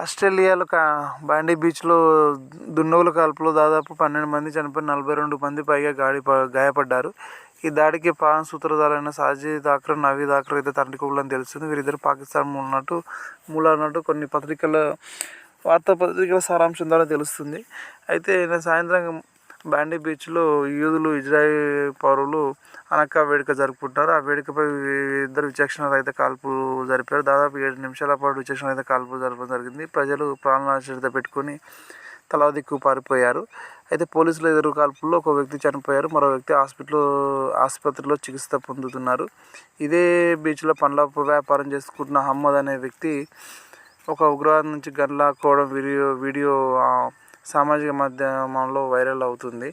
ఆస్ట్రేలియాలో కా బాండీ బీచ్లో దుండగుల కాల్పులో దాదాపు పన్నెండు మంది చనిపోయి నలభై రెండు మంది పైగా గాడి గాయపడ్డారు. ఈ దాడికి పాన్ సూత్రధారైన సాజిద్ అక్రమ్ నవీద్ అక్రమ్ అయితే తండ్రికులని తెలుస్తుంది. వీరిద్దరు పాకిస్తాన్ ఉన్నట్టు మూలన్నట్టు కొన్ని పత్రికల వార్తాపత్రికల సారాంశం ద్వారా తెలుస్తుంది. అయితే నేను సాయంత్రం బాండీ బీచ్లో యూదులు ఇజ్రాయిల్ పౌరులు అనకా వేడుక జరుపుకుంటారు ఆ వేడుకపై ఇద్దరు విచక్షణ రహిత కాల్పులు జరిపారు. దాదాపు ఏడు నిమిషాల పాటు విచక్షణ రహిత కాల్పులు జరపడం జరిగింది. ప్రజలు ప్రాణాశ్రత పెట్టుకుని పెట్టుకొని తలా దిక్కు పారిపోయారు. అయితే పోలీసులు ఎదురు కాల్పుల్లో ఒక వ్యక్తి చనిపోయారు. మరో వ్యక్తి హాస్పిటల్లో ఆసుపత్రిలో చికిత్స పొందుతున్నారు. ఇదే బీచ్లో పండ్ల వ్యాపారం చేసుకుంటున్న అహ్మద్ అనే వ్యక్తి ఒక ఉగ్రవాది నుంచి గన్ లాక్కోవడం వీడియో వీడియో సామాజిక మాధ్యమంలో వైరల్ అవుతుంది.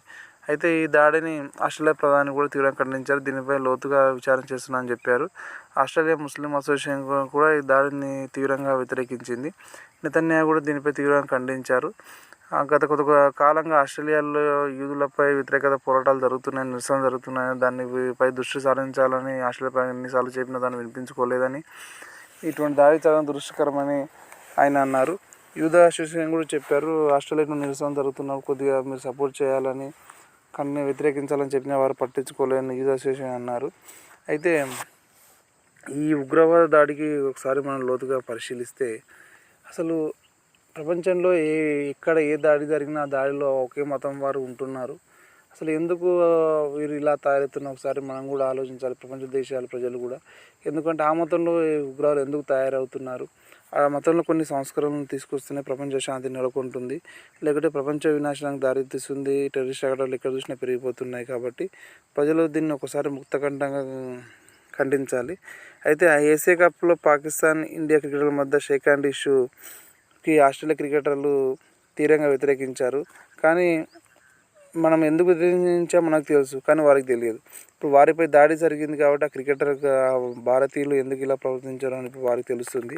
అయితే ఈ దాడిని ఆస్ట్రేలియా ప్రధాని కూడా తీవ్రంగా ఖండించారు. దీనిపై లోతుగా విచారణ చేస్తున్నానని చెప్పారు. ఆస్ట్రేలియా ముస్లిం అసోసియేషన్ కూడా ఈ దాడిని తీవ్రంగా వ్యతిరేకించింది. నితన్యా కూడా దీనిపై తీవ్రంగా ఖండించారు. గత కొంత కాలంగా ఆస్ట్రేలియాలో యూదులపై వ్యతిరేకత పోరాటాలు జరుగుతున్నాయి నిరసన జరుగుతున్నాయి. దానిపై దృష్టి సారించాలని ఆస్ట్రేలియా ఎన్నిసార్లు చెప్పినా దాన్ని వినిపించుకోలేదని ఇటువంటి దాడి చాలా దురదృష్టకరమని ఆయన అన్నారు. యూధ అసోసియేషన్ కూడా చెప్పారు ఆస్ట్రేలియాలో నిరసన జరుగుతున్న కొద్దిగా మీరు సపోర్ట్ చేయాలని కానీ వ్యతిరేకించాలని చెప్పిన వారు పట్టించుకోలేని యూద అసోసియేషన్ అన్నారు. అయితే ఈ ఉగ్రవాద దాడికి ఒకసారి మనం లోతుగా పరిశీలిస్తే అసలు ప్రపంచంలో ఏ ఎక్కడ ఏ దాడి జరిగినా ఆ దాడిలో ఒకే మతం వారు ఉంటున్నారు. అసలు ఎందుకు వీరు ఇలా తయారవుతున్న ఒకసారి మనం కూడా ఆలోచించాలి ప్రపంచ దేశాల ప్రజలు కూడా. ఎందుకంటే ఆ మతంలో ఉగ్రాలు ఎందుకు తయారవుతున్నారు? ఆ మతంలో కొన్ని సంస్కరణలు తీసుకొస్తేనే ప్రపంచ శాంతి నెలకొంటుంది. లేకుంటే ప్రపంచ వినాశనానికి దారితీస్తుంది టెర్రరిస్ట్ అగడాలు ఎక్కడ చూసినా పెరిగిపోతున్నాయి కాబట్టి ప్రజలు దీన్ని ఒకసారి ముక్తకంఠంగా ఖండించాలి. అయితే ఆ ఏసీఏ కప్లో పాకిస్తాన్ ఇండియా క్రికెటర్ల మధ్య షేక్ హ్యాండ్ ఇష్యూకి ఆస్ట్రేలియా క్రికెటర్లు తీవ్రంగా వ్యతిరేకించారు. కానీ మనం ఎందుకు వ్యతిరేకించామో మనకు తెలుసు కానీ వారికి తెలియదు. ఇప్పుడు వారిపై దాడి జరిగింది కాబట్టి ఆ క్రికెటర్ భారతీయులు ఎందుకు ఇలా ప్రవర్తించారు అని ఇప్పుడు వారికి తెలుస్తుంది.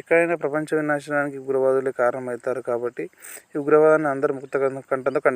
ఎక్కడైనా ప్రపంచ వినాశనానికి ఉగ్రవాదులే కారణమవుతారు కాబట్టి ఈ ఉగ్రవాదాన్ని అందరూ ముక్త కంఠంతో ఖండించాలి